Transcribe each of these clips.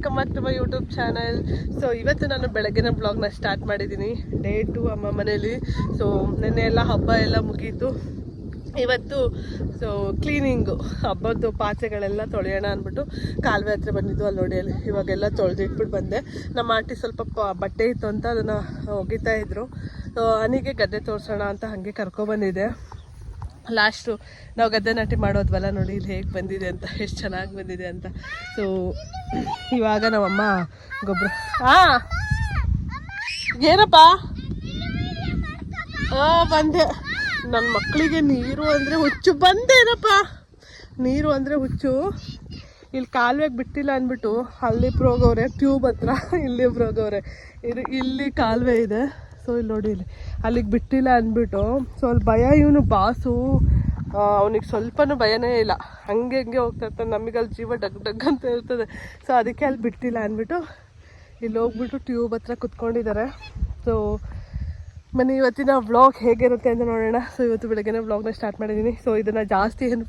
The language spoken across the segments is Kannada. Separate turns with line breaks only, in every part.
Welcome back to my YouTube channel so ಇವತ್ತು ನಾನು ಬೆಳಗ್ಗಿನ ಬ್ಲಾಗ್ನ ಸ್ಟಾರ್ಟ್ ಮಾಡಿದ್ದೀನಿ ಡೇ ಟು ಅಮ್ಮ ಮನೇಲಿ. ಸೊ ನೆನ್ನೆ ಎಲ್ಲ ಹಬ್ಬ ಎಲ್ಲ ಮುಗೀತು. ಇವತ್ತು ಸೊ ಕ್ಲೀನಿಂಗು ಹಬ್ಬದ್ದು ಪಾತ್ರೆಗಳೆಲ್ಲ ತೊಳೆಯೋಣ ಅಂದ್ಬಿಟ್ಟು ಕಾಲುವೆ ಹತ್ರ ಬಂದಿದ್ದು ಅಲ್ಲಿ ನೋಡಿ ಅಲ್ಲಿ ಇವಾಗೆಲ್ಲ ತೊಳೆದಿಟ್ಬಿಟ್ಟು ಬಂದೆ. ನಮ್ಮ ಆಂಟಿ ಸ್ವಲ್ಪ ಬಟ್ಟೆ ಇತ್ತು ಅಂತ ಅದನ್ನು ಒಗಿತಾ ಸೊ ಅನಿಗೆ ಗದ್ದೆ ತೋರಿಸೋಣ ಅಂತ ಹಾಗೆ ಕರ್ಕೊಬಂದಿದ್ದೆ ಲಾಸ್ಟು ನಾವು ಗದ್ದೆ ನಾಟಿ ಮಾಡೋದ್ವಲ್ಲ ನೋಡಿ ಇಲ್ಲಿ ಹೇಗೆ ಬಂದಿದೆ ಅಂತ, ಎಷ್ಟು ಚೆನ್ನಾಗಿ ಬಂದಿದೆ ಅಂತ. ಸೊ ಇವಾಗ ನಮ್ಮಮ್ಮ ಗೊಬ್ಬರ ಹಾಂ ಏನಪ್ಪ? ಹಾಂ ಬಂದೆ. ನನ್ನ ಮಕ್ಕಳಿಗೆ ನೀರು ಅಂದರೆ ಹುಚ್ಚು. ಬಂದೇನಪ್ಪ ನೀರು ಅಂದರೆ ಹುಚ್ಚು. ಇಲ್ಲಿ ಕಾಲುವೆಗೆ ಬಿಟ್ಟಿಲ್ಲ ಅಂದ್ಬಿಟ್ಟು ಅಲ್ಲಿ ಪ್ರೋಗವ್ರೆ, ಟ್ಯೂಬ್ ಹತ್ರ, ಇಲ್ಲಿ ಪ್ರೋಗವ್ರೆ. ಇದು ಇಲ್ಲಿ ಕಾಲುವೆ ಇದೆ. ಸೊ ಇಲ್ಲಿ ನೋಡಿ ಇಲ್ಲಿ. ಅಲ್ಲಿಗೆ ಬಿಟ್ಟಿಲ್ಲ ಅಂದ್ಬಿಟ್ಟು ಸೊ ಅಲ್ಲಿ ಭಯ ಇವನು ಬಾಸು. ಅವನಿಗೆ ಸ್ವಲ್ಪನೂ ಭಯನೇ ಇಲ್ಲ. ಹಂಗೆ ಹಂಗೆ ಹೋಗ್ತಾ ಇರ್ತಾನೆ. ನಮಗೆ ಅಲ್ಲಿ ಜೀವ ಡಗ್ ಡಗ್ ಅಂತ ಇರ್ತದೆ ಸೊ ಅದಕ್ಕೆ ಅಲ್ಲಿ ಬಿಟ್ಟಿಲ್ಲ ಅಂದ್ಬಿಟ್ಟು ಇಲ್ಲಿ ಹೋಗ್ಬಿಟ್ಟು ಟ್ಯೂಬ್ ಹತ್ರ ಕುತ್ಕೊಂಡಿದ್ದಾರೆ. ಸೊ ಮನೆ ಇವತ್ತಿನ ವ್ಲಾಗ್ ಹೇಗಿರುತ್ತೆ ಅಂತ ನೋಡೋಣ. ಸೊ ಇವತ್ತು ಬೆಳಗ್ಗೆನೇ ವ್ಲಾಗ್ನ ಸ್ಟಾರ್ಟ್ ಮಾಡಿದ್ದೀನಿ ಸೊ ಇದನ್ನು ಜಾಸ್ತಿ ಏನು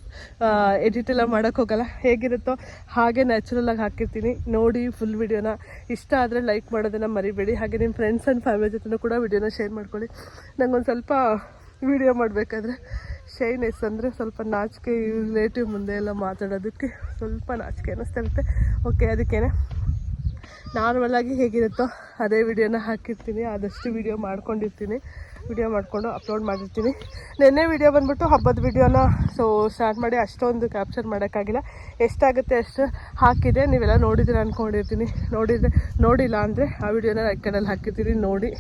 ಎಡಿಟ್ ಎಲ್ಲ ಮಾಡೋಕ್ಕೆ ಹೋಗಲ್ಲ. ಹೇಗಿರುತ್ತೋ ಹಾಗೆ ನ್ಯಾಚುರಲಾಗಿ ಹಾಕಿರ್ತೀನಿ. ನೋಡಿ ಫುಲ್ ವಿಡಿಯೋನ ಇಷ್ಟ ಆದರೆ ಲೈಕ್ ಮಾಡೋದನ್ನು ಮರಿಬೇಡಿ. ಹಾಗೆ ನಿಮ್ಮ ಫ್ರೆಂಡ್ಸ್ ಆ್ಯಂಡ್ ಫ್ಯಾಮಿಲಿ ಜೊತೆನೂ ಕೂಡ ವಿಡಿಯೋನ ಶೇರ್ ಮಾಡ್ಕೊಳ್ಳಿ. ನನಗೊಂದು ಸ್ವಲ್ಪ ವಿಡಿಯೋ ಮಾಡಬೇಕಾದ್ರೆ ಶೈನೆಸ್ ಅಂದರೆ ಸ್ವಲ್ಪ ನಾಚಿಕೆ ರಿಲೇಟಿವ್ ಮುಂದೆ ಎಲ್ಲ ಮಾತಾಡೋದಕ್ಕೆ ಸ್ವಲ್ಪ ನಾಚಿಕೆ ಅನ್ನಿಸ್ತಾ ಇರುತ್ತೆ. ಓಕೆ ಅದಕ್ಕೇನೆ. ನಾರ್ಮಲಾಗಿ ಹೇಗಿರುತ್ತೋ ಅದೇ ವಿಡಿಯೋನ ಹಾಕಿರ್ತೀನಿ. ಆದಷ್ಟು ವಿಡಿಯೋ ಮಾಡ್ಕೊಂಡಿರ್ತೀನಿ. ವಿಡಿಯೋ ಮಾಡಿಕೊಂಡು ಅಪ್ಲೋಡ್ ಮಾಡಿರ್ತೀನಿ. ನಿನ್ನೆ ವಿಡಿಯೋ ಬಂದ್ಬಿಟ್ಟು ಹಬ್ಬದ ವಿಡಿಯೋನ ಸೊ ಸ್ಟಾರ್ಟ್ ಮಾಡಿ ಅಷ್ಟೊಂದು ಕ್ಯಾಪ್ಚರ್ ಮಾಡೋಕ್ಕಾಗಿಲ್ಲ. ಎಷ್ಟಾಗುತ್ತೆ ಅಷ್ಟು ಹಾಕಿದೆ, ನೀವೆಲ್ಲ ನೋಡಿದ್ರೆ ಅಂದ್ಕೊಂಡಿರ್ತೀನಿ ನೋಡಿದರೆ, ನೋಡಿಲ್ಲ ಅಂದರೆ ಆ ವಿಡಿಯೋನ ರೆಕ್ಕಡಲ್ಲಿ ಹಾಕಿರ್ತೀನಿ, ನೋಡಿ.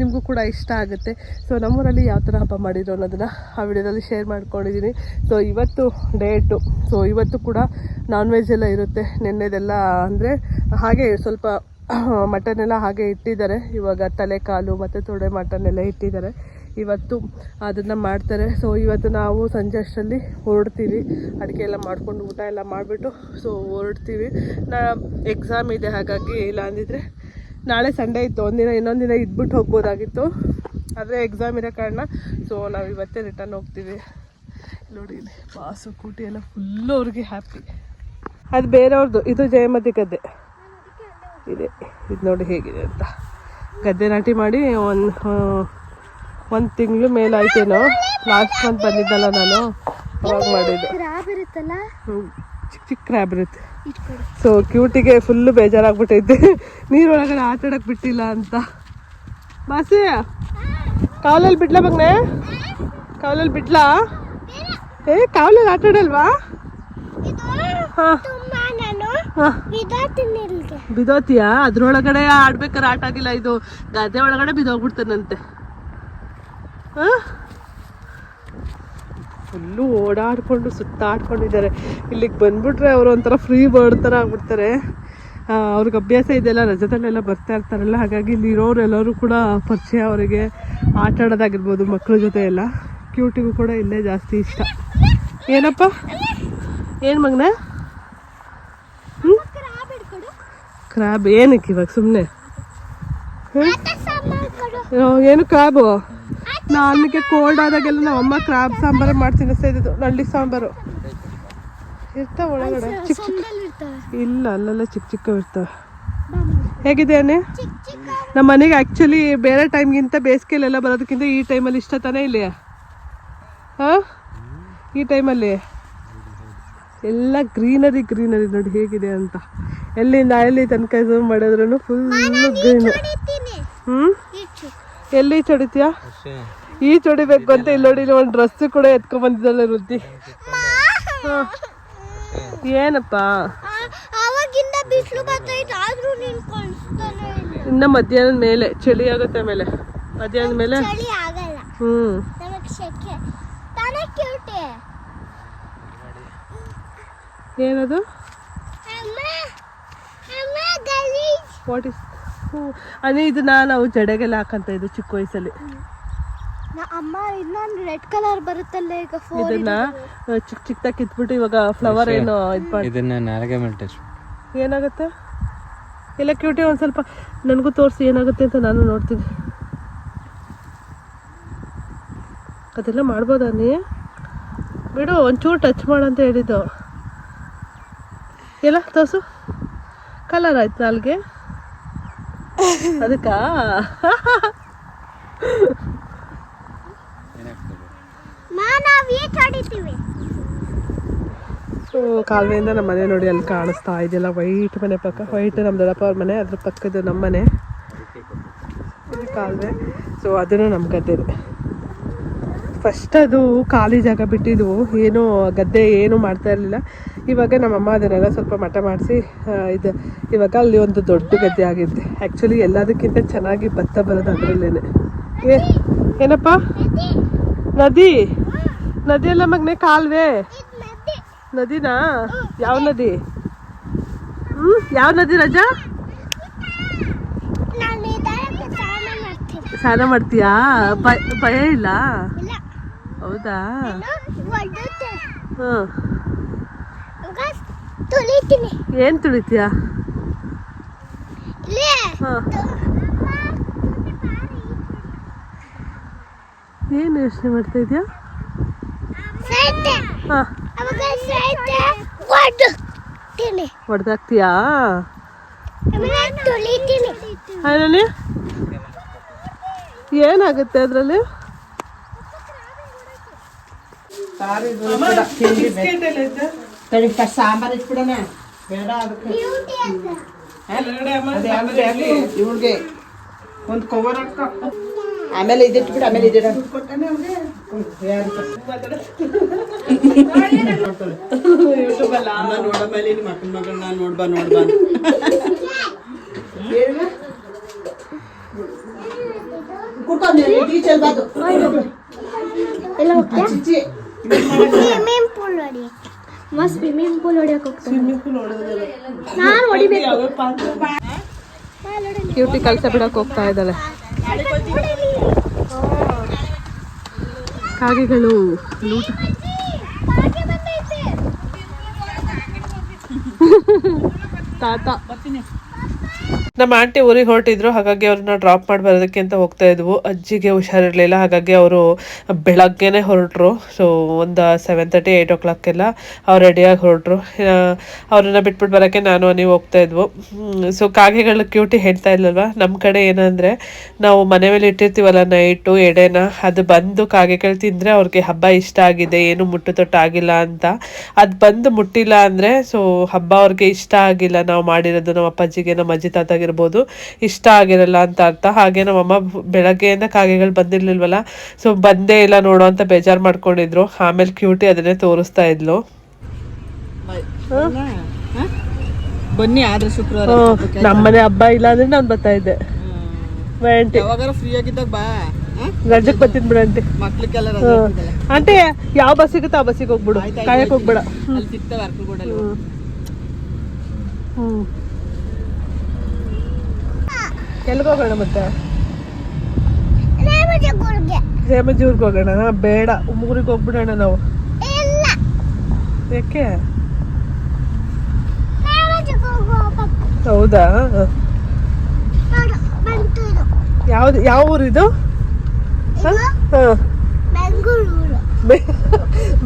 ನಿಮಗೂ ಕೂಡ ಇಷ್ಟ ಆಗುತ್ತೆ. ಸೊ ನಮ್ಮೂರಲ್ಲಿ ಯಾವ ಥರ ಹಬ್ಬ ಮಾಡಿದ್ರು ಅನ್ನೋದನ್ನು ಆ ವಿಡಿಯೋದಲ್ಲಿ ಶೇರ್ ಮಾಡ್ಕೊಂಡಿದ್ದೀನಿ. ಸೊ ಇವತ್ತು ಡೇಟು ಸೊ ಇವತ್ತು ಕೂಡ ನಾನ್ ವೆಜ್ ಎಲ್ಲ ಇರುತ್ತೆ. ನಿನ್ನೆದೆಲ್ಲ ಅಂದರೆ ಹಾಗೆ ಸ್ವಲ್ಪ ಮಟನ್ ಎಲ್ಲ ಹಾಗೆ ಇಟ್ಟಿದ್ದಾರೆ. ಇವಾಗ ತಲೆ, ಕಾಲು ಮತ್ತು ತೊಡೆ ಎಲ್ಲ ಇಟ್ಟಿದ್ದಾರೆ. ಇವತ್ತು ಅದನ್ನು ಮಾಡ್ತಾರೆ. ಸೊ ಇವತ್ತು ನಾವು ಸಂಜೆ ಅಷ್ಟರಲ್ಲಿ ಹೊರಡ್ತೀವಿ. ಅಡುಗೆ ಎಲ್ಲ ಮಾಡಿಕೊಂಡು ಊಟ ಎಲ್ಲ ಮಾಡಿಬಿಟ್ಟು ಸೊ ಹೊರಡ್ತೀವಿ. ನಾ ಎಕ್ಸಾಮ್ ಇದೆ, ಹಾಗಾಗಿ ಇಲ್ಲ ಅಂದಿದ್ರೆ ನಾಳೆ ಸಂಡೇ ಇತ್ತು. ಒಂದಿನ, ಇನ್ನೊಂದು ದಿನ ಇದ್ಬಿಟ್ಟು ಹೋಗ್ಬೋದಾಗಿತ್ತು. ಆದರೆ ಎಕ್ಸಾಮ್ ಇರೋ ಕಾರಣ ಸೊ ನಾವು ಇವತ್ತೇ ರಿಟರ್ನ್ ಹೋಗ್ತೀವಿ. ನೋಡಿ, ಇಲ್ಲಿ ಬಾಸು ಕೂಟಿ ಎಲ್ಲ ಫುಲ್ಲು ಅವ್ರಿಗೆ ಹ್ಯಾಪಿ ಅದು ಬೇರೆಯವ್ರದ್ದು ಇದು ಜಯಮತಿ ಗದ್ದೆ. ಇದೆ. ಇದು ನೋಡಿ ಹೇಗಿದೆ ಅಂತ. ಗದ್ದೆ ನಾಟಿ ಮಾಡಿ ಒಂದು ಒಂದು ತಿಂಗಳು ಮೇಲಾಯ್ತೇನೋ. ಲಾಸ್ಟ್ ಮಂತ್ ಬಂದಿದ್ದಲ್ಲ ನಾನು. ಅವಾಗ ಮಾಡಿದ್ದು ಚಿಕ್ಕ ಚಿಕ್ಕ ಕ್ರ್ಯಾಬ್ ಇರುತ್ತೆ. ಸೊ ಕ್ಯೂಟಿಗೆ ಫುಲ್ಲು ಬೇಜಾರಾಗ್ಬಿಟ್ಟೈತೆ. ನೀರೊಳಗಡೆ ಆಟ ಆಡಕ್ಕೆ ಬಿಟ್ಟಿಲ್ಲ ಅಂತ. ಬಾಸಿ ಕಾವಲಲ್ಲಿ ಬಿಡ್ಲಾ ಮಗನೆ? ಕಾವಲಲ್ಲಿ ಬಿಡ್ಲಾ? ಏ ಕಾವಲಲ್ಲಿ ಆಟ ಆಡಲ್ವಾ ಹಾಂ. ಬಿದೋತಿಯಾ ಅದ್ರೊಳಗಡೆ ಆಡ್ಬೇಕಾರೆ ಆಟ ಆಗಿಲ್ಲ ಇದು. ಗದ್ದೆ ಒಳಗಡೆ ಬಿದೋಗ್ಬಿಡ್ತಾನಂತೆ ಫುಲ್ಲು ಓಡಾಡ್ಕೊಂಡು ಸುತ್ತಾಡ್ಕೊಂಡಿದ್ದಾರೆ. ಇಲ್ಲಿಗೆ ಬಂದ್ಬಿಟ್ರೆ ಅವರು ಒಂಥರ ಫ್ರೀ ಬರ್ಡ್ ಥರ ಆಗ್ಬಿಡ್ತಾರೆ. ಅವ್ರಿಗೆ ಅಭ್ಯಾಸ ಇದೆಲ್ಲ ರಜದಲ್ಲೆಲ್ಲ ಬರ್ತಾ ಇರ್ತಾರಲ್ಲ ಹಾಗಾಗಿ ಇಲ್ಲಿ ಇರೋರು ಎಲ್ಲರೂ ಕೂಡ ಪರಿಚಯ ಅವರಿಗೆ ಆಟ ಆಡೋದಾಗಿರ್ಬೋದು ಮಕ್ಕಳ ಜೊತೆ ಎಲ್ಲ ಕ್ಯೂಟಿಗೂ ಕೂಡ ಇಲ್ಲೇ ಜಾಸ್ತಿ ಇಷ್ಟ. ಏನಪ್ಪ? ಏನು ಮಗನ
ಕ್ರಾಬ್ ಇಟ್ಕೊಡು
ಕ್ರಾಬ್ ಏನಕ್ಕೆ ಇವಾಗ ಸುಮ್ಮನೆ ಏನು ಕ್ರಾಬು ನನಗೆ ಕೋಲ್ಡ್ ಆದಾಗೆಲ್ಲ ನಮ್ಮ ಅಮ್ಮ ಕ್ರಾಬ್ ಸಾಂಬಾರೇ ಮಾಡಿ ತಿನ್ನಿಸ್ತಾ ಇದ್ದು ನಳ್ಳಿ ಸಾಂಬಾರು. ಇರ್ತಾವ ಒಳಗಡೆ. ಚಿಕ್ಕ ಚಿಕ್ಕ ಇಲ್ಲ ಅಲ್ಲೆಲ್ಲ ಚಿಕ್ಕ ಚಿಕ್ಕ ಇರ್ತವೆ. ಹೇಗಿದೆ ಅನಿ ನಮ್ಮ ಮನೆಗೆ ಆ್ಯಕ್ಚುಲಿ ಬೇರೆ ಟೈಮ್ಗಿಂತ ಬೇಸಿಗೆಲೆಲ್ಲ ಬರೋದಕ್ಕಿಂತ ಈ ಟೈಮಲ್ಲಿ ಇಷ್ಟ ತಾನೇ ಇಲ್ಲಿ ಹಾಂ? ಈ ಟೈಮಲ್ಲಿ ಎಲ್ಲ ಗ್ರೀನರಿ ಗ್ರೀನರಿ ನೋಡಿ ಹೇಗಿದೆ ಅಂತ. ಎಲ್ಲಿಂದ ಎಲ್ಲಿ ತನಕ ಝೂಮ್ ಮಾಡಿದ್ರು ಫುಲ್ಲು ಗ್ರೀನ್
ಹ್ಮ್?
ಹ್ಞೂ ಎಲ್ಲಿ ಚಡಿತೀಯಾ ಈ ಚೊಡಿಬೇಕು ಅಂತ ಇಲ್ಲಿ ನೋಡಿ ಇಲ್ಲಿ ಒಂದು ಡ್ರೆಸ್ ಕೂಡ ಎತ್ಕೊಂಡ್ ಬಂದಿದ್ದಾಳೆ ವೃದ್ಧಿ ಹಾ. ಏನಪ್ಪ?
ಇಲ್ಲ.
ಇನ್ನ ಮಧ್ಯಾಹ್ನದ ಮೇಲೆ ಚಳಿ ಆಗುತ್ತೆ ಮೇಲೆ ಮಧ್ಯಾಹ್ನದ ಮೇಲೆ?
ಚಳಿ ಆಗಲ್ಲ.
ಹ್ಮ್. ಏನದು? ವಾಟ್ ಇಸ್ ಅದೇ ಇದನ್ನ ನಾವು ಜಡೆಗೆಲ್ಲ ಹಾಕಂತ ಇದು ಚಿಕ್ಕ ವಯಸ್ಸಲ್ಲಿ.
ಅಮ್ಮ ಇನ್ನೊಂದು ರೆಡ್ ಕಲರ್ ಬರುತ್ತಲ್ಲ ಈಗ
ಇದನ್ನ ಚಿಕ್ಕ ಚಿಕ್ಕದಾಗಿ ಕಿತ್ಬಿಟ್ಟು ಇವಾಗ ಫ್ಲವರ್ ಏನು ಇದು ಮಾಡಿ
ಇದನ್ನ ನಾಲ್ಗೆ ಮೇಲೆ
ಏನಾಗುತ್ತೆ? ಎಲ್ಲ ಕ್ಯೂಟಿ ಒಂದು ಸ್ವಲ್ಪ ನನಗೂ ತೋರಿಸಿ ಏನಾಗುತ್ತೆ ಅಂತ ನಾನು ನೋಡ್ತೀನಿ. ಅದೆಲ್ಲ ಮಾಡ್ಬೋದಾ ನೀ? ಬಿಡು ಒಂಚೂರು ಟಚ್ ಮಾಡಂತ ಹೇಳಿದ್ದು. ಎಲ್ಲ ತೋರ್ಸು. ಕಲರ್ ಆಯ್ತು ನಾಲ್ಗೆ ಅದಕ್ಕ? ಕಾಲುವೆಯಿಂದ ನಮ್ಮ ಮನೆ ನೋಡಿ ಅಲ್ಲಿ ಕಾಣಿಸ್ತಾ ಇದೆಯಲ್ಲ ವೈಟ್ ಮನೆ ಪಕ್ಕ ವೈಟ್ ನಮ್ಮ ದೊಡ್ಡಪ್ಪ ಅವ್ರ ಮನೆ ಅದ್ರ ಪಕ್ಕದ ನಮ್ಮ ಮನೆ. ಇದು ಕಾಲುವೆ. ಸೊ ಅದನ್ನು ನಮ್ಮ ಗದ್ದೆ ಫಸ್ಟ್ ಅದು ಖಾಲಿ ಜಾಗ ಬಿಟ್ಟಿದ್ವು. ಏನು ಗದ್ದೆ ಏನು ಮಾಡ್ತಾ ಇರಲಿಲ್ಲ. ಇವಾಗ ನಮ್ಮಮ್ಮ ಅದನ್ನೆಲ್ಲ ಸ್ವಲ್ಪ ಮಠ ಮಾಡಿಸಿ ಇದು ಇವಾಗ ಅಲ್ಲಿ ಒಂದು ದೊಡ್ಡ ಗದ್ದೆ ಆಗಿದ್ದೆ ಆ್ಯಕ್ಚುಲಿ ಎಲ್ಲದಕ್ಕಿಂತ ಚೆನ್ನಾಗಿ ಭತ್ತ ಬರೋದು ಅದರಲ್ಲೇ ಏ ಏನಪ್ಪ? ನದಿ? ನದಿ ಅಲ್ಲ ಮಗನೆ ಕಾಲುವೆ? ನದಿನಾ? ಯಾವ ನದಿ? ಹ್ಞೂ ಯಾವ ನದಿ ರಜಾ?
ಸ್ನಾನ
ಮಾಡ್ತೀಯಾ? ಭಯ ಇಲ್ಲ? ಹೌದಾ?
ಹಾಂ ತುಳಿತೀನಿ.
ಏನ್ ತುಳಿತೀಯಾ? ಏನು ಯೋಚನೆ ಮಾಡ್ತಾ ಇದೆಯಾ? ಹೊಡೆದಾಕ್ತೀಯಾ ಅದರಲ್ಲಿ? ಏನಾಗುತ್ತೆ ಅದರಲ್ಲಿ?
ತಡಿ ಫಸ್ಟ್ ಸಾಂಬಾರು ಇಟ್ಬಿಡೋಣ. ಬೇಡ ಅದಕ್ಕೆ.
ಬ್ಯೂಟಿ ಅಂತ.
ಅದು ಯಾವ್ದು ಯಾಕೆ ಇವ್ಳಿಗೆ ಒಂದು ಕವರ್ ಆಮೇಲೆ ಇದಿಟ್ಬಿಡು ಆಮೇಲೆ ಇದಿಡ. ನೋಡಮೇಲೆ ನಿಮ್ಮ ಮಕ್ಕಳ ಮಗಳನ್ನ ನೋಡ್ಬಾ ನೋಡ್ಬಾ ಕುಟ್ಕೊಂಡು ಟೀಚರ್ ಬಾದು
ಎಲ್ಲ ಹೋಗ್ತಾ
ಚಿಚ್ಚಿ
ಸ್ವಿಮ್ಮಿಂಗ್ ಪೂಲ್ ಹೊಡಿ ಮಾ ಸ್ವಿಮ್ಮಿಂಗ್ ಪೂಲ್ ಹೊಡಿಯಕ್ಕೆ ಹೋಗ್ತಾನೆ ನಾನು ಹೊಡಿಬೇಕು
ಕ್ಯೂಟಿ ಕಲಸ ಬಿಡಕ್ಕೆ ಹೋಗ್ತಾ ಇದ್ದಾಳೆ. ಕಾಗೆಗಳು ಲೂಟ. ತಾತ. ನಮ್ಮ ಆಂಟಿ ಊರಿಗೆ ಹೊರಟಿದ್ರು, ಹಾಗಾಗಿ ಅವ್ರನ್ನ ಡ್ರಾಪ್ ಮಾಡಿ ಬರೋದಕ್ಕೆ ಅಂತ ಹೋಗ್ತಾ ಇದ್ವು. ಅಜ್ಜಿಗೆ ಹುಷಾರಿರ್ಲಿಲ್ಲ, ಹಾಗಾಗಿ ಅವರು ಬೆಳಗ್ಗೆನೆ ಹೊರಟ್ರು. ಸೊ ಒಂದು ಸೆವೆನ್ ತರ್ಟಿ ಏಯ್ಟ್ ಓ ಕ್ಲಾಕ್ಗೆಲ್ಲ ಅವ್ರು ರೆಡಿಯಾಗಿ ಹೊರಟ್ರು. ಅವ್ರನ್ನ ಬಿಟ್ಬಿಟ್ಟು ಬರೋಕ್ಕೆ ನಾನು, ನೀವು ಹೋಗ್ತಾ ಇದ್ವು. ಸೊ ಕಾಗೆಗಳು ಕ್ಯೂಟಿ ಹೇಳ್ತಾ ಇಲ್ಲಲ್ವ ನಮ್ಮ ಕಡೆ ಏನಂದರೆ, ನಾವು ಮನೆ ಮೇಲೆ ಇಟ್ಟಿರ್ತೀವಲ್ಲ ನೈಟು ಎಡೆನ, ಅದು ಬಂದು ಕಾಗೆಗಳು ತಿಂದರೆ ಅವ್ರಿಗೆ ಹಬ್ಬ ಇಷ್ಟ ಆಗಿದೆ, ಏನು ಮುಟ್ಟು ತೊಟ್ಟು ಆಗಿಲ್ಲ ಅಂತ. ಅದು ಬಂದು ಮುಟ್ಟಿಲ್ಲ ಅಂದರೆ ಸೊ ಹಬ್ಬ ಅವ್ರಿಗೆ ಇಷ್ಟ ಆಗಿಲ್ಲ ನಾವು ಮಾಡಿರೋದು, ನಮ್ಮ ಅಪ್ಪಾಜಿಗೆ, ನಮ್ಮ ಅಜ್ಜಿ ತಾತಾಗಿರ್ಬೋದು ಇಷ್ಟ ಆಗಿರಲ್ಲ ಅಂತ ಅರ್ಥ. ಹಾಗೆ ನಮ್ಮಮ್ಮ ಬೆಳಗ್ಗೆಯಿಂದ ಕಾಗೆಗಳು ಬಂದಿರ್ಲಿಲ್ವಲ್ಲ ಸೊ ಬಂದೇ ಇಲ್ಲ ನೋಡೋ ಅಂತ ಬೇಜಾರು ಮಾಡ್ಕೊಂಡಿದ್ರು. ಆಮೇಲೆ ಕ್ಯೂಟಿ ಅದನ್ನೇ ತೋರಿಸ್ತಾ ಇದ್ಲು.
ಬನ್ನಿ ಆದ್ರೆ ಶುಕ್ರವಾರ
ನಮ್ಮನೆ ಹಬ್ಬ ಇಲ್ಲ ಅಂದ್ರೆ ನಾನು ಬರ್ತಾ ಇದ್ದೆ.
ಫ್ರೀ ಆಗಿದ್ದಾಗ ಬಾ
ರಜಕ್ಕೆ ಬರ್ತೀನಿ ಬಿಡ
ಮಕ್ಳಿಗೆಲ್ಲ
ಆಂಟಿ ಯಾವ ಬಸ್ ಸಿಗುತ್ತೆ ಆ ಬಸ್ಸಿಗೆ ಹೋಗ್ಬಿಡು. ಕಾಯಕ್ಕೆ ಹೋಗ್ಬೇಡ.
ಅಲ್ಲಿ
ಹೋಗೋಣ ಮತ್ತೆ? ಊರಿಗೆ ಹೋಗೋಣ? ಬೇಡ. ಊರಿಗೆ ಹೋಗ್ಬಿಡೋಣ ನಾವು. ಯಾಕೆ? ಹೌದಾ? ಯಾವ್ದು ಯಾವ ಊರಿದು
ಇದು?
ಹಾಂ?
ಬೆಂಗಳೂರು.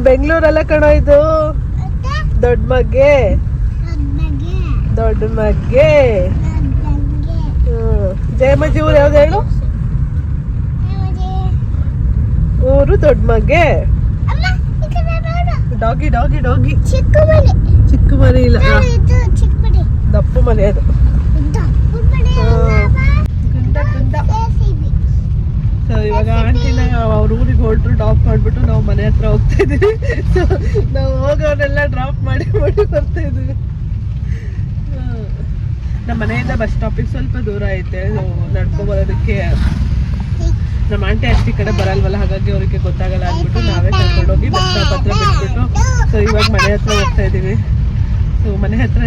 ಬೆಂಗಳೂರಲ್ಲ ಕಣೋ ಇದು? ದೊಡ್ಡ ಮಗ್ಗೆ. ದೊಡ್ಡ ಮಗ್ಗೆ. ಹ್ಮ್ ಜಯಮಜ್ಜಿ ಊರು ಯಾವ್ದು ಹೇಳು? ಊರು ದೊಡ್ಡ ಮಗ್ಗೆ ಡಾಗಿ ಡಾಗಿ. ಡಾಗಿ
ಚಿಕ್ಕ ಮನೆ
ಚಿಕ್ಕ ಮನೆ ಇಲ್ಲ ದಪ್ಪ ಮನೆ ಅದು. ಸೊ ಇವಾಗ ಆಂಟಿನ ಅವ್ರ ಊರಿಗೆ ಹೊರಟ್ರು ಡ್ರಾಪ್ ಮಾಡಿಬಿಟ್ಟು ನಾವು ಮನೆ ಹತ್ರ ಹೋಗ್ತಾ ಇದೀವಿ ಸೊ ನಾವು ಹೋಗೋರೆಲ್ಲ ಡ್ರಾಪ್ ಮಾಡಿ ಮಾಡಿ ಬರ್ತಾ ಇದೀವಿ. ನಮ್ಮ ಮನೆಯಿಂದ ಬಸ್ ಸ್ಟಾಪಿಗೆ ಸ್ವಲ್ಪ ದೂರ ಐತೆ ನಡ್ಕೊಬರೋದಕ್ಕೆ ನಡ್ಕೊ ಬರೋದಕ್ಕೆ ನಮ್ಮ ಆಂಟಿ ಅಷ್ಟು ಈ ಕಡೆ ಬರಲ್ವಲ್ಲ, ಹಾಗಾಗಿ ಅವ್ರಿಗೆ ಗೊತ್ತಾಗಲ್ಲ ಅಂದ್ಬಿಟ್ಟು ನಾವೇ ಕರ್ಕೊಂಡೋಗಿ ಬಸ್ ಸ್ಟಾಪ್ ಹತ್ರ ಬಿಟ್ಬಿಟ್ಟು ಸೊ ಇವಾಗ ಮನೆ ಹತ್ರ ಹೋಗ್ತಾ ಇದೀವಿ ಸೊ ಮನೆ ಹತ್ರ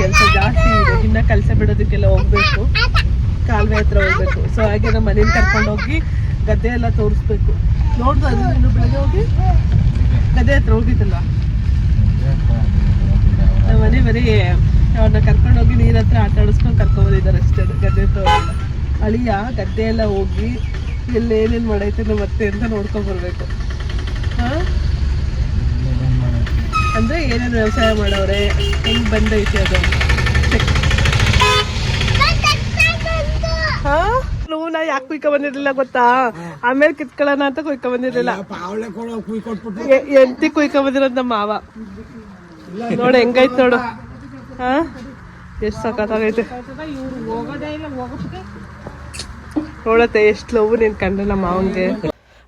ಕೆಲಸ ಜಾಸ್ತಿ ಇದೆ, ಇನ್ನ ಕೆಲಸ ಬಿಡೋದಕ್ಕೆಲ್ಲ ಹೋಗ್ಬೇಕು. ಕಾಲುವೆ ಹತ್ರ ಹೋಗ್ಬೇಕು. ಸೊ ಹಾಗೆ ನಮ್ಮ ಮನೇಲಿ ಕರ್ಕೊಂಡು ಹೋಗಿ ಗದ್ದೆ ಎಲ್ಲ ತೋರಿಸ್ಬೇಕು. ನೋಡ್ದು ಅದು ನೀನು ಬೆಳಗ್ಗೆ ಹೋಗಿ? ಗದ್ದೆ ಹತ್ರ ಹೋಗಿದ್ದಲ್ಲ ನಮ್ಮ ಮನೆ ಬರೀ ಅವ್ರನ್ನ ಕರ್ಕೊಂಡೋಗಿ ನೀರ್ ಹತ್ರ ಆಟ ಆಡಿಸ್ಕೊಂಡು ಕರ್ಕೊಂಬಂದಿದ್ದಾರೆ ಅಷ್ಟೇ ಗದ್ದೆ ತೋಟ ಅಳಿಯ ಗದ್ದೆ ಎಲ್ಲ ಹೋಗಿ ಇಲ್ಲಿ ಏನೇನು ಮಾಡೈತೆ ಮತ್ತೆ ಅಂತ ನೋಡ್ಕೊಂಡು ಬರಬೇಕು. ಹಾ? ಅಂದ್ರೆ ಏನೇನು ವ್ಯವಸಾಯ ಮಾಡವ್ರೆ? ಹೆಂಗ್ ಬಂದೈತೆ ಅದು? ಹಾ? ನಾ ಯಾಕೆ ಕುಯ್ಕೊ ಬಂದಿರ್ಲಿಲ್ಲ ಗೊತ್ತಾ? ಆಮೇಲೆ ಕಿತ್ಕೊಳ್ಳೋಣ ಅಂತ ಕುಯ್ಕ ಬಂದಿರ್ಲಿಲ್ಲ. ಎಂತಿ ಕುಯ್ಕೊ ಬಂದಿರೋದು ನಮ್ಮ ಮಾವ. ನೋಡ ಹೆಂಗೈತೆ ನೋಡು. ಹಾ ಎಷ್ಟು ಸಖತ್ತಾಗೈತೆ. ನೋಡತ್ತೆ ಎಷ್ಟು ಲವ್ ನೀನು ಕಂಡ ನಮ್ಮ ಮಾವನ್ಗೆ.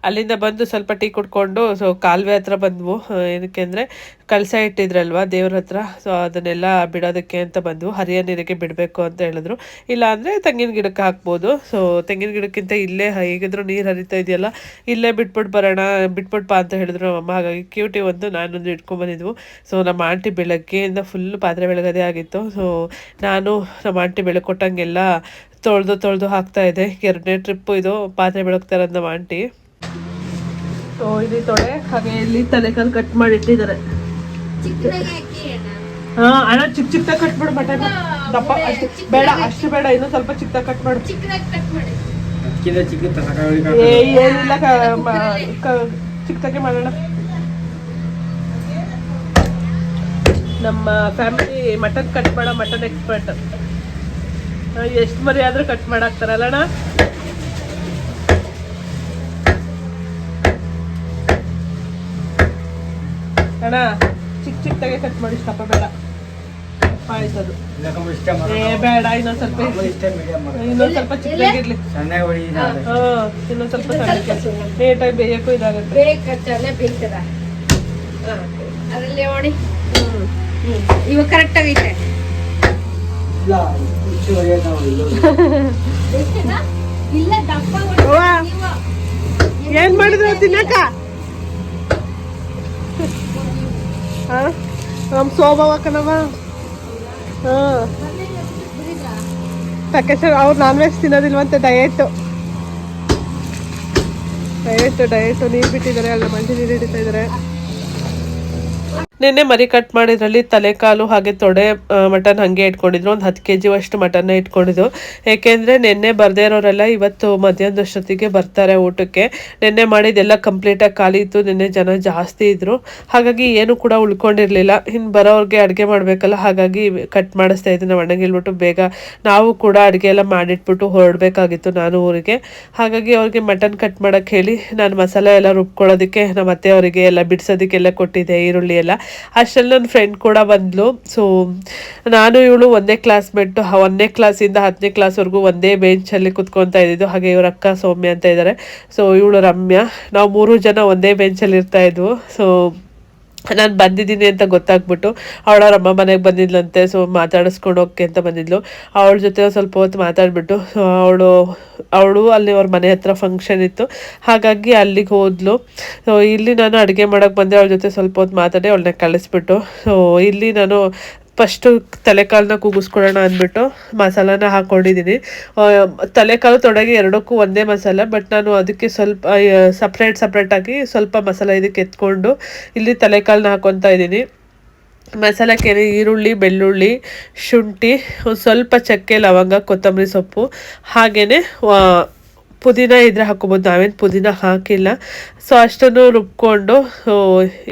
ಅಲ್ಲಿಂದ ಬಂದು ಸ್ವಲ್ಪ ಟೀ ಕುಡ್ಕೊಂಡು ಸೊ ಕಾಲುವೆ ಹತ್ರ ಬಂದ್ವು. ಏನಕ್ಕೆ ಅಂದರೆ ಕಳಸ ಇಟ್ಟಿದ್ರಲ್ವ ದೇವ್ರ ಹತ್ರ. ಸೊ ಅದನ್ನೆಲ್ಲ ಬಿಡೋದಕ್ಕೆ ಅಂತ ಬಂದ್ವು. ಹರಿಯ ನೀರಿಗೆ ಬಿಡಬೇಕು ಅಂತ ಹೇಳಿದ್ರು. ಇಲ್ಲ ಅಂದರೆ ತೆಂಗಿನ ಗಿಡಕ್ಕೆ ಹಾಕ್ಬೋದು. ಸೊ ತೆಂಗಿನ ಗಿಡಕ್ಕಿಂತ ಇಲ್ಲೇ ಹೇಗಿದ್ರು ನೀರು ಹರಿತಾ ಇದೆಯಲ್ಲ, ಇಲ್ಲೇ ಬಿಟ್ಬಿಟ್ಟು ಬರೋಣ ಬಿಟ್ಬಿಟ್ಟು ಬಾ ಅಂತ ಹೇಳಿದ್ರು ಅಮ್ಮ. ಹಾಗಾಗಿ ಕ್ಯೂಟಿ ಒಂದು ನಾನೊಂದು ಇಟ್ಕೊಂಡ್ಬಂದಿದ್ವು ಸೊ ನಮ್ಮ ಆಂಟಿ ಬೆಳಗ್ಗೆಯಿಂದ ಫುಲ್ ಪಾತ್ರೆ ಬೆಳಗದೆ ಆಗಿತ್ತು. ಸೊ ನಾನು ನಮ್ಮ ಆಂಟಿ ಬೆಳಗ್ಗೆ ಕೊಟ್ಟಂಗೆಲ್ಲ ತೊಳೆದು ತೊಳೆದು ಹಾಕ್ತಾ ಇದೆ ಎರಡನೇ ಟ್ರಿಪ್ಪು ಇದು ಪಾತ್ರೆ ಬೆಳಗ್ತಾ ಇರೋದು ನಮ್ಮ ಆಂಟಿ. ಸೊ ಇಲ್ಲಿ ತೊಳೆ ಹಾಗೆ ಇಲ್ಲಿ ತಲೆಕಾಲು ಕಟ್ ಮಾಡಿ ಇಟ್ಟಿದ್ದಾರೆ. ಹಾ ಅಣ್ಣ ಚಿಕ್ಕ ಚಿಕ್ಕದಾಗಿ ಕಟ್ ಮಾಡು ಮಟನ್ ದಪ್ಪ ಅಷ್ಟು ಬೇಡ ಅಷ್ಟು ಬೇಡ ಇನ್ನೂ ಸ್ವಲ್ಪ ಚಿಕ್ಕದಾಗಿ ಕಟ್ ಮಾಡು. ಏ ಏನಿಲ್ಲ ಚಿಕ್ಕದಾಗೆ ಮಾಡೋಣ. ನಮ್ಮ ಫ್ಯಾಮಿಲಿ ಮಟನ್ ಕಟ್ ಮಾಡೋ ಮಟನ್ ಎಕ್ಸ್ಪರ್ಟ್ ಎಷ್ಟು ಮರಿ ಆದ್ರೂ ಕಟ್ ಮಾಡಾಕ್ತಾರಲ್ಲ ಅಣ್ಣ ಚಿಕ್ಕ ಚಿಕ್ಕದಾಗೆ ಕಟ್ ಮಾಡಿ ಇಷ್ಟಪ್ಪ ಬೇಡ ಆಯ್ತದು
ಇಷ್ಟ
ಏ ಬೇಡ ಇನ್ನೊಂದ್ ಸ್ವಲ್ಪ ಇರ್ಲಿ.
ಇಷ್ಟ ಮೀಡಿಯಂ
ಇನ್ನೊಂದ್ ಸ್ವಲ್ಪ ಚಿಕ್ಕದಾಗಿರ್ಲಿ
ಚೆನ್ನಾಗಿ ಹೊಡಿ
ಹಾ ಇನ್ನೊಂದ್ ಸ್ವಲ್ಪ ಸಣ್ಣ ನೀಟಾಗಿ ಬೇಯಕ್ಕೂ ಇದಾಗುತ್ತೆ.
ಅದ್ರಲ್ಲಿ ನೋಡಿ. ಇವಾಗ ಕರೆಕ್ಟ್ ಆಗೈತೆ
ಏನು ಮಾಡಿದ್ರು ಹೊಡಿಯೋದು ನಾವು ಇಲ್ಲೋದು.
ಇಲ್ಲ ದಪ್ಪ
ಅವ್ವ, ಏನ್ ಮಾಡಿದ್ರು ತಿನ್ನಕ ಹಾ? ನಮ್ ಸೋಬವ ಕಣವ ಹಾ. ತಕೇಶ್ ಅವ್ರು ನಾನ್ ವೆಜ್ ತಿನ್ನೋದಿಲ್ವಂತೆ ಡಯಟ್ ಡಯಟ್ ಡಯಟ್ ನೀರು ಬಿಟ್ಟಿದ್ದಾರೆ, ಅಲ್ಲ ಮಂಡಿ ನೀರು ಹಿಡಿತಾ ಇದ್ದಾರೆ. ನಿನ್ನೆ ಮರಿ ಕಟ್ ಮಾಡಿದ್ರಲ್ಲಿ ತಲೆಕಾಲು ಹಾಗೆ ತೊಡೆ ಮಟನ್ ಹಾಗೆ ಇಟ್ಕೊಂಡಿದ್ರು. ಒಂದು ಹತ್ತು ಕೆ ಜಿ ಅಷ್ಟು ಮಟನ್ನ ಇಟ್ಕೊಂಡಿದ್ದು ಏಕೆಂದರೆ ನಿನ್ನೆ ಬರ್ದೇ ಇರೋರೆಲ್ಲ ಇವತ್ತು ಮಧ್ಯಾಹ್ನದಷ್ಟೊತ್ತಿಗೆ ಬರ್ತಾರೆ ಊಟಕ್ಕೆ. ನಿನ್ನೆ ಮಾಡಿದ್ದೆಲ್ಲ ಕಂಪ್ಲೀಟಾಗಿ ಖಾಲಿ ಇತ್ತು. ನಿನ್ನೆ ಜನ ಜಾಸ್ತಿ ಇದ್ದರು ಹಾಗಾಗಿ ಏನು ಕೂಡ ಉಳ್ಕೊಂಡಿರಲಿಲ್ಲ. ಇನ್ನು ಬರೋರಿಗೆ ಅಡುಗೆ ಮಾಡಬೇಕಲ್ಲ, ಹಾಗಾಗಿ ಕಟ್ ಮಾಡಿಸ್ತಾ ಇದ್ದೀನಿ. ಹೇಳ್ಬಿಟ್ಟು ಬೇಗ ನಾವು ಕೂಡ ಅಡುಗೆ ಎಲ್ಲ ಮಾಡಿಟ್ಬಿಟ್ಟು ಹೊರಡಬೇಕಾಗಿತ್ತು ನಾನು ಊರಿಗೆ. ಹಾಗಾಗಿ ಅವ್ರಿಗೆ ಮಟನ್ ಕಟ್ ಮಾಡೋಕ್ಕೆ ಹೇಳಿ ನಾನು ಮಸಾಲೆ ಎಲ್ಲ ರುಬ್ಕೊಳ್ಳೋದಕ್ಕೆ ನಮ್ಮ ಅತ್ತೆ ಅವರಿಗೆ ಎಲ್ಲ ಬಿಡಿಸೋದಕ್ಕೆಲ್ಲ ಕೊಟ್ಟಿದ್ದೆ, ಈರುಳ್ಳಿ ಎಲ್ಲ. ಅಷ್ಟರಲ್ಲಿ ನನ್ನ ಫ್ರೆಂಡ್ ಕೂಡ ಬಂದ್ಲು. ಸೊ ನಾನು ಇವಳು ಒಂದೇ ಕ್ಲಾಸ್ ಬಿಟ್ಟು ಒಂದನೇ ಕ್ಲಾಸಿಂದ ಹತ್ತನೇ ಕ್ಲಾಸ್ವರೆಗೂ ಒಂದೇ ಬೆಂಚಲ್ಲಿ ಕುತ್ಕೊತಾ ಇದ್ದಿದ್ದು. ಹಾಗೆ ಇವ್ರ ಅಕ್ಕ ಸೌಮ್ಯ ಅಂತ ಇದ್ದಾರೆ ಸೊ ಇವಳು ರಮ್ಯಾ. ನಾವು ಮೂರು ಜನ ಒಂದೇ ಬೆಂಚಲ್ಲಿ ಇರ್ತಾ ಇದ್ವು. ಸೊ ನಾನು ಬಂದಿದ್ದೀನಿ ಅಂತ ಗೊತ್ತಾಗ್ಬಿಟ್ಟು ಅವಳವ್ರ ಅಮ್ಮ ಮನೆಗೆ ಬಂದಿದ್ಲಂತೆ ಸೊ ಮಾತಾಡಿಸ್ಕೊಂಡು ಹೋಗಕ್ಕೆ ಅಂತ ಬಂದಿದ್ಲು. ಅವಳ ಜೊತೆ ಸ್ವಲ್ಪ ಹೊತ್ತು ಮಾತಾಡಿಬಿಟ್ಟು ಸೊ ಅವಳು ಅವಳು ಅಲ್ಲಿ ಅವ್ರ ಮನೆ ಹತ್ರ ಫಂಕ್ಷನ್ ಇತ್ತು. ಹಾಗಾಗಿ ಅಲ್ಲಿಗೆ ಹೋದ್ಲು. ಸೊ ಇಲ್ಲಿ ನಾನು ಅಡುಗೆ ಮಾಡೋಕ್ಕೆ ಬಂದೆ, ಅವಳ ಜೊತೆ ಸ್ವಲ್ಪ ಹೊತ್ತು ಮಾತಾಡಿ ಅವಳನ್ನ ಕಳಿಸ್ಬಿಟ್ಟು. ಸೊ ಇಲ್ಲಿ ನಾನು ಫಸ್ಟು ತಲೆಕಾಲನ್ನ ಕೂಗಿಸ್ಕೊಳ್ಳೋಣ ಅಂದ್ಬಿಟ್ಟು ಮಸಾಲಾನ ಹಾಕ್ಕೊಂಡಿದ್ದೀನಿ. ತಲೆಕಾಲು ತೊಡಗಿ ಎರಡಕ್ಕೂ ಒಂದೇ ಮಸಾಲ, ಬಟ್ ನಾನು ಅದಕ್ಕೆ ಸ್ವಲ್ಪ ಸಪ್ರೇಟ್ ಸಪ್ರೇಟಾಗಿ ಸ್ವಲ್ಪ ಮಸಾಲ ಇದಕ್ಕೆ ಎತ್ಕೊಂಡು ಇಲ್ಲಿ ತಲೆಕಾಲನ್ನ ಹಾಕ್ಕೊತಾ ಇದ್ದೀನಿ. ಮಸಾಲಕ್ಕೆ ಈರುಳ್ಳಿ, ಬೆಳ್ಳುಳ್ಳಿ, ಶುಂಠಿ, ಒಂದು ಸ್ವಲ್ಪ ಚಕ್ಕೆ, ಲವಂಗ, ಕೊತ್ತಂಬರಿ ಸೊಪ್ಪು ಹಾಗೆಯೇ ಪುದೀನ ಇದ್ರೆ ಹಾಕೋಬೋದು ನಾವೇನು ಪುದೀನ ಹಾಕಿಲ್ಲ. ಸೊ ಅಷ್ಟನ್ನು ರುಬ್ಕೊಂಡು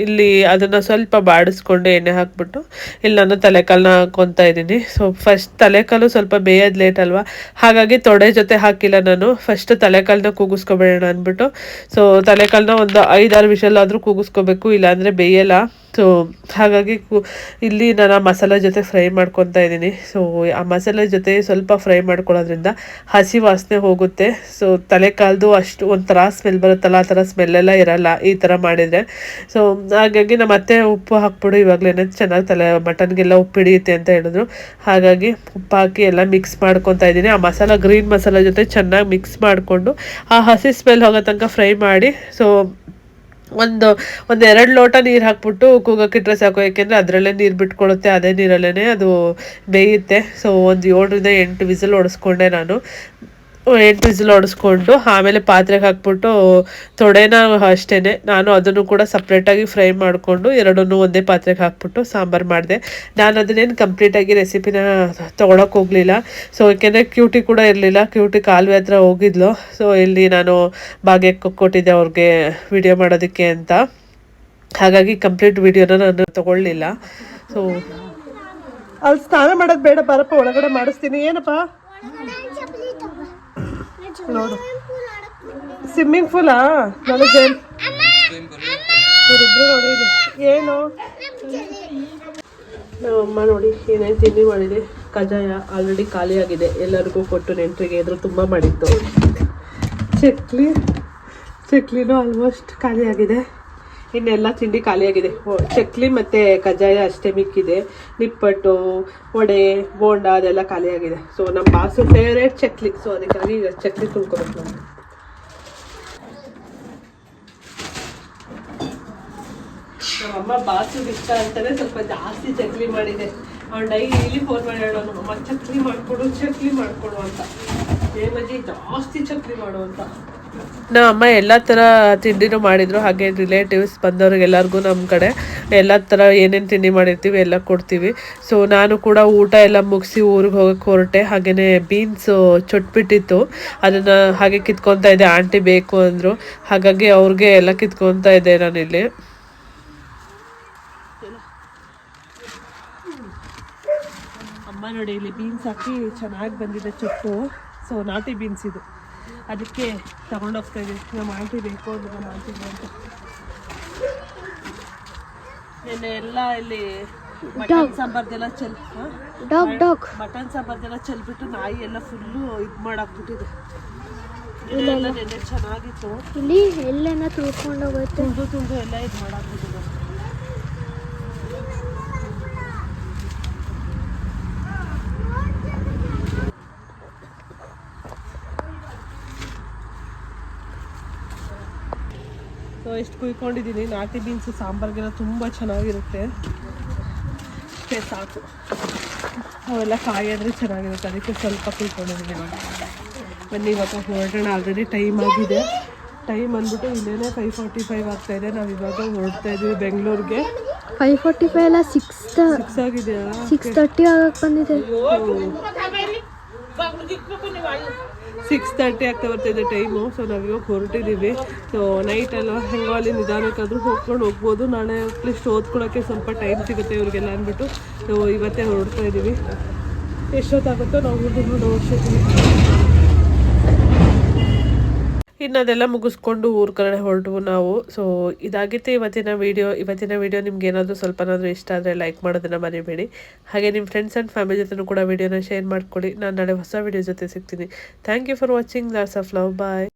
ಇಲ್ಲಿ ಅದನ್ನು ಸ್ವಲ್ಪ ಬಾಡಿಸ್ಕೊಂಡು ಎಣ್ಣೆ ಹಾಕ್ಬಿಟ್ಟು, ಇಲ್ಲಿ ನಾನು ತಲೆಕಾಲನ್ನ ಹಾಕ್ಕೊತಾ ಇದ್ದೀನಿ. ಸೊ ಫಸ್ಟ್ ತಲೆಕಾಲು ಸ್ವಲ್ಪ ಬೇಯೋದು ಲೇಟ್ ಅಲ್ವಾ? ಹಾಗಾಗಿ ತೊಡೆ ಜೊತೆ ಹಾಕಿಲ್ಲ ನಾನು. ಫಸ್ಟ್ ತಲೆಕಾಲನ್ನ ಕೂಗಿಸ್ಕೊಬೇಡೋಣ ಅಂದ್ಬಿಟ್ಟು. ಸೊ ತಲೆಕಾಲನ್ನ ಒಂದು ಐದಾರು ವಿಷಲ್ಲಾದರೂ ಕೂಗಿಸ್ಕೋಬೇಕು, ಇಲ್ಲಾಂದರೆ ಬೇಯಲ್ಲ. ಸೊ ಹಾಗಾಗಿ ಕು- ಇಲ್ಲಿ ನಾನು ಆ ಮಸಾಲೆ ಜೊತೆ ಫ್ರೈ ಮಾಡ್ಕೊತಾ ಇದ್ದೀನಿ. ಸೊ ಆ ಮಸಾಲೆ ಜೊತೆ ಸ್ವಲ್ಪ ಫ್ರೈ ಮಾಡ್ಕೊಳ್ಳೋದ್ರಿಂದ ಹಸಿ ವಾಸನೆ ಹೋಗುತ್ತೆ. ಸೊ ತಲೆ ಕಾಲದು ಅಷ್ಟು ಒಂಥರ ಸ್ಮೆಲ್ ಬರುತ್ತಲ್ಲ, ಆ ಥರ ಸ್ಮೆಲ್ಲೆಲ್ಲ ಇರಲ್ಲ ಈ ಥರ ಮಾಡಿದರೆ. ಸೊ ಹಾಗಾಗಿ ನಮ್ಮ ಅತ್ತೆ ಉಪ್ಪು ಹಾಕ್ಬಿಡು. ಇವಾಗಲೇ ಚೆನ್ನಾಗಿ ತಲೆ ಮಟನ್ಗೆಲ್ಲ ಉಪ್ಪು ಹಿಡಿಯುತ್ತೆ ಅಂತ ಹೇಳಿದ್ರು. ಹಾಗಾಗಿ ಉಪ್ಪು ಹಾಕಿ ಎಲ್ಲ ಮಿಕ್ಸ್ ಮಾಡ್ಕೊತಾ ಇದ್ದೀನಿ. ಆ ಮಸಾಲ ಗ್ರೀನ್ ಮಸಾಲ ಜೊತೆ ಚೆನ್ನಾಗಿ ಮಿಕ್ಸ್ ಮಾಡಿಕೊಂಡು ಆ ಹಸಿ ಸ್ಮೆಲ್ ಹೋಗೋ ತನಕ ಫ್ರೈ ಮಾಡಿ. ಸೊ ಒಂದು ಒಂದು ಎರಡು ಲೋಟ ನೀರು ಹಾಕ್ಬಿಟ್ಟು ಕೂಗಕ್ಕಿಟ್ರೆ ಸಾಕು. ಯಾಕೆಂದರೆ ಅದರಲ್ಲೇ ನೀರು ಬಿಟ್ಕೊಳುತ್ತೆ, ಅದೇ ನೀರಲ್ಲೇ ಅದು ಬೇಯುತ್ತೆ. ಸೊ ಒಂದು ಏಳರಿಂದ ಎಂಟು ವಿಸಿಲ್ ಹೊಡೆಸ್ಕೊಂಡೆ ನಾನು. ಎಂಟು ವಿಸಿಲ್ ಹೊಡೆಸ್ಕೊಂಡು ಆಮೇಲೆ ಪಾತ್ರೆಗೆ ಹಾಕ್ಬಿಟ್ಟು ತೊಡೆನ ಅಷ್ಟೇ ನಾನು ಅದನ್ನು ಕೂಡ ಸಪ್ರೇಟಾಗಿ ಫ್ರೈ ಮಾಡಿಕೊಂಡು ಎರಡನ್ನೂ ಒಂದೇ ಪಾತ್ರೆಗೆ ಹಾಕ್ಬಿಟ್ಟು ಸಾಂಬಾರು ಮಾಡಿದೆ. ನಾನು ಅದನ್ನೇನು ಕಂಪ್ಲೀಟಾಗಿ ರೆಸಿಪಿನ ತೊಗೊಳಕ್ಕೆ ಹೋಗಲಿಲ್ಲ. ಸೊ ಏಕೆಂದರೆ ಕ್ಯೂಟಿ ಕೂಡ ಇರಲಿಲ್ಲ. ಕ್ಯೂಟಿ ಕಾಲುವೆ ಹತ್ರ ಹೋಗಿದ್ಲು. ಸೊ ಇಲ್ಲಿ ನಾನು ಭಾಗ್ಯಕ್ಕೆ ಕೊಟ್ಟಿದ್ದೆ ಅವ್ರಿಗೆ ವಿಡಿಯೋ ಮಾಡೋದಕ್ಕೆ ಅಂತ. ಹಾಗಾಗಿ ಕಂಪ್ಲೀಟ್ ವಿಡಿಯೋನ ನಾನು ತೊಗೊಳ್ಳಿಲ್ಲ. ಸೊ ಅಲ್ಲಿ ಸ್ನಾನ ಮಾಡೋದು ಬೇಡ ಬರಪ್ಪ ಒಳಗಡೆ ಮಾಡಿಸ್ತೀನಿ. ಏನಪ್ಪ? ನೋಡು. ಸ್ವಿಮ್ಮಿಂಗ್ ಪೂಲಾ ನನಗೆ ಇವರಿಬ್ರು ನೋಡಿ ಏನು? ನಮ್ಮಮ್ಮ ನೋಡಿ ಏನೇನು ತಿಂಡಿ ಮಾಡಿದೆ. ಕಜಾಯ ಆಲ್ರೆಡಿ ಖಾಲಿಯಾಗಿದೆ ಆಗಿದೆ. ಎಲ್ಲರಿಗೂ ಕೊಟ್ಟು ನೆಂಟರಿಗೆ ಇದ್ರು ತುಂಬ ಮಾಡಿತ್ತು ಚಕ್ಲಿ ಚಕ್ಲಿನೂ ಆಲ್ಮೋಸ್ಟ್ ಖಾಲಿಯಾಗಿದೆ ಇನ್ನೆಲ್ಲ ತಿಂಡಿ ಖಾಲಿಯಾಗಿದೆ. ಚಕ್ಲಿ ಮತ್ತು ಕಜ್ಜಾಯ ಅಷ್ಟೇ ಮಿಕ್ಕಿದೆ. ನಿಪ್ಪಟ್ಟು, ವಡೆ, ಬೋಂಡ ಅದೆಲ್ಲ ಖಾಲಿಯಾಗಿದೆ. ಸೊ ನಮ್ಮ ಬಾಸು ಫೇವ್ರೇಟ್ ಚಕ್ಲಿ. ಸೊ ಅದಕ್ಕಾಗಿ ಈಗ ಚಕ್ಲಿ ತುಂಬ್ಕೋಬೇಕು ನಾನು ನಮ್ಮಮ್ಮ ಬಾಸುಗೆ ಇಷ್ಟ ಅಂತಾನೆ ಸ್ವಲ್ಪ ಜಾಸ್ತಿ ಚಕ್ಲಿ ಮಾಡಿದೆ. ಅವ್ನು ಡೈಲಿ ಫೋನ್ ಮಾಡಿ ಹೇಳೋನು ಅಮ್ಮ ಚಕ್ಲಿ ಮಾಡಿಕೊಡು ಚಕ್ಲಿ ಮಾಡಿಕೊಡು ಅಂತ. ಏಮಜ್ಜಿ ಜಾಸ್ತಿ ಚಕ್ಲಿ ಮಾಡು ಅಂತ. ನಮ್ಮ ಅಮ್ಮ ಎಲ್ಲ ಥರ ತಿಂಡಿನೂ ಮಾಡಿದರು. ಹಾಗೆ ರಿಲೇಟಿವ್ಸ್ ಬಂದವ್ರಿಗೆಲ್ಲರಿಗೂ ನಮ್ಮ ಕಡೆ ಎಲ್ಲ ಥರ ಏನೇನು ತಿಂಡಿ ಮಾಡಿರ್ತೀವಿ ಎಲ್ಲ ಕೊಡ್ತೀವಿ. ಸೊ ನಾನು ಕೂಡ ಊಟ ಎಲ್ಲ ಮುಗಿಸಿ ಊರಿಗೆ ಹೋಗಕ್ಕೆ ಹೊರಟೆ. ಹಾಗೆಯೇ ಬೀನ್ಸು ಚೊಟ್ಬಿಟ್ಟಿತ್ತು. ಅದನ್ನು ಹಾಗೆ ಕಿತ್ಕೊತಾ ಇದ್ದೆ. ಆಂಟಿ ಬೇಕು ಅಂದರು. ಹಾಗಾಗಿ ಅವ್ರಿಗೆ ಎಲ್ಲ ಕಿತ್ಕೊತಾ ಇದ್ದೆ ನಾನಿಲ್ಲಿ. ಅಮ್ಮ ನೋಡಿ, ಇಲ್ಲಿ ಬೀನ್ಸ್ ಹಾಕಿ ಚೆನ್ನಾಗಿ ಬಂದಿದೆ ಚೊಟ್ಟು. ಸೊ ನಾಟಿ ಬೀನ್ಸ್ ಇದು. ಅದಕ್ಕೆ ತಗೊಂಡೋಗ್ತಾ ಇದ್ದೀವಿ ನಮ್ಮ ಆಂಟಿ ಬೇಕು ಅಂದ್ರೆ ನಮ್ಮ ಆಂಟಿಗೆ ಅಂತ. ನಿನ್ನೆ ಎಲ್ಲ ಇಲ್ಲಿ ಮಟನ್ ಸಾಂಬಾರ್ದೆಲ್ಲ ಚೆಲ್ ಮಟನ್ ಸಾಂಬಾರ್ದೆಲ್ಲ ಚೆಲ್ಬಿಟ್ಟು ನಾಯಿ ಎಲ್ಲ ಫುಲ್ಲು ಇದು ಮಾಡಾಕ್ಬಿಟ್ಟಿದೆ. ನೆನ್ನೆ ಚೆನ್ನಾಗಿತ್ತು.
ಇಲ್ಲಿ ಎಲ್ಲೆನ ತುಳ್ಕೊಂಡು ಹೋಗುತ್ತೆ.
ತುಂಡು ತುಂಡು ಎಲ್ಲ ಇದು ಮಾಡಾಕ್ಬಿಟ್ಟಿದೆ. ಎಷ್ಟು ಕುಯ್ಕೊಂಡಿದ್ದೀನಿ. ನಾಟಿ ಬೀನ್ಸ್ ಸಾಂಬಾರ್ಗೆಲ್ಲ ತುಂಬ ಚೆನ್ನಾಗಿರುತ್ತೆ. ಅಷ್ಟೇ ಸಾಕು. ಅವೆಲ್ಲ ಕಾಯಿದ್ರೆ ಚೆನ್ನಾಗಿರುತ್ತೆ. ಅದಕ್ಕೆ ಸ್ವಲ್ಪ ಕುಯ್ಕೊಂಡಿದ್ದೀನಿ ಇವಾಗ. ಬನ್ನಿ ಇವಾಗ ಹೊರಡೋಣ. ಆಲ್ರೆಡಿ ಟೈಮ್ ಆಗಿದೆ. ಟೈಮ್ ಅಂದ್ಬಿಟ್ಟು ಇಲ್ಲೇ ಫೈವ್ ಫಾರ್ಟಿ ಫೈವ್ ಆಗ್ತಾ ಇದೆ. ನಾವು ಇವಾಗ ಹೊರಡ್ತಾ ಇದ್ದೀವಿ ಬೆಂಗಳೂರಿಗೆ.
ಫೈವ್ ಫೋರ್ಟಿ ಫೈವ್ ಎಲ್ಲ ಸಿಕ್ಸ್
ಸಿಕ್ಸ್
ಸಿಕ್ಸ್ ತರ್ಟಿ ಆಗಕ್ಕೆ ಬಂದಿದೆ.
ಸಿಕ್ಸ್ ತರ್ಟಿ ಆಗ್ತಾ ಬರ್ತಿದೆ ಟೈಮು ಸೊ ನಾವಿವಾಗ ಹೊರಟಿದ್ದೀವಿ ಸೊ ನೈಟ್ ಅಲ್ಲ ಹೆಂಗೋ ಅಲ್ಲಿ ನಿಧಾನಕ್ಕಾದರೂ ಹೋಗ್ಕೊಂಡು ಹೋಗ್ಬೋದು. ನಾಳೆ ಅಟ್ಲೀಸ್ಟ್ ಓದ್ಕೊಳ್ಳೋಕ್ಕೆ ಸ್ವಲ್ಪ ಟೈಮ್ ಸಿಗುತ್ತೆ ಇವ್ರಿಗೆಲ್ಲ ಅಂದ್ಬಿಟ್ಟು. ಸೊ ಇವತ್ತೇ ಹೊರಡ್ತಾ ಇದ್ದೀವಿ ಎಷ್ಟೊತ್ತಾಗುತ್ತೋ ನಾವು ಹುಡುಗರು ಅಷ್ಟೊತ್ತಿಗೆ ಇನ್ನು ಅದೆಲ್ಲ ಮುಗಿಸ್ಕೊಂಡು ಊರ ಕಡೆ ಹೊರಟು ನಾವು. ಸೊ ಇದಾಗಿತ್ತು ಇವತ್ತಿನ ವಿಡಿಯೋ ಇವತ್ತಿನ ವಿಡಿಯೋ ನಿಮ್ಗೆ ಏನಾದರೂ ಸ್ವಲ್ಪನಾದರೂ ಇಷ್ಟ ಆದರೆ ಲೈಕ್ ಮಾಡೋದನ್ನು ಮರಿಬೇಡಿ. ಹಾಗೆ ನಿಮ್ಮ ಫ್ರೆಂಡ್ಸ್ ಆ್ಯಂಡ್ ಫ್ಯಾಮಿಲಿ ಜೊತೆನೂ ಕೂಡ ವೀಡಿಯೋನ ಶೇರ್ ಮಾಡ್ಕೊಳ್ಳಿ. ನಾನು ನಾಳೆ ಹೊಸ ವಿಡಿಯೋ ಜೊತೆ ಸಿಗ್ತೀನಿ. Thank you for watching lots of love bye